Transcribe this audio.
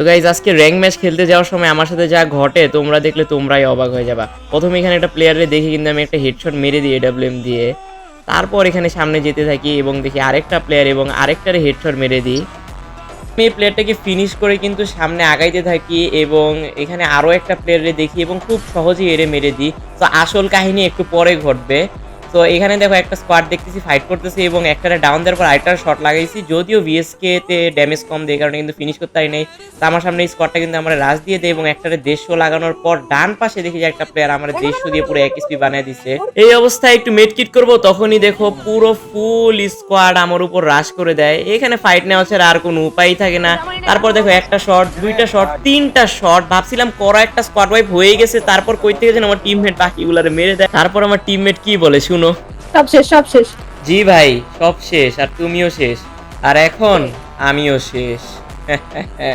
তো গাইজ আজকে rank match খেলতে যাওয়ার সময় আমার সাথে যা ঘটে, তোমরা দেখলে তোমরাই অবাক হয়ে যাবা। প্রথমে এখানে একটা প্লেয়ারে দেখি কিন্তু আমি একটা হেডশট মেরে দিই এডাব্লিউএম দিয়ে। তারপর এখানে সামনে যেতে থাকি এবং দেখি আরেকটা প্লেয়ার এবং আরেকটারে হেডশট মেরে দিই। আমি এই প্লেয়ারটাকে ফিনিশ করে কিন্তু সামনে আগাইতে থাকি এবং এখানে আরও একটা প্লেয়ারে দেখি এবং খুব সহজেই এরে মেরে দিই। তো আসল কাহিনী একটু পরে ঘটবে। তো এখানে দেখো একটা স্কোয়াড দেখতেছি ফাইট করতেছে এবং একটারে ডাউন দেওয়ার পর আরেকটা শট লাগাইছি। যদিও ভিএসকে তে ড্যামেজ কম দেয় কারণে কিন্তু ফিনিশ করতে পারি নাই। তো আমার সামনে এই স্কোয়াডটা কিন্তু আমরা রাজ দিয়ে দেয় এবং একটারে দেড়শো লাগানোর পর ডান পাশে দেখি যে একটা প্লেয়ার আমার দেড়শো দিয়ে পুরো এক স্পি বানিয়ে দিছে। এই অবস্থায় একটু মেডকিট করব, তখনই দেখো পুরো ফুল স্কোয়াড আমার উপর রাশ করে দেয়। এখানে ফাইট নেওয়া ছাড়া আর কোনো উপায় থাকে না। তারপর দেখো একটা শট দুইটা শট তিনটা শট ভাবছিলাম করা একটা স্কোয়াড ওয়াইপ হয়ে গেছে তারপর কই থেকে যেন আমার টিমমেট বাকিগুলারে মেরে দেয়। তারপর আমার টিমমেট কি বলে শুনো। সব শেষ সব শেষ। জি ভাই সব শেষ আর তুমিও শেষ। আর এখন আমিও শেষ।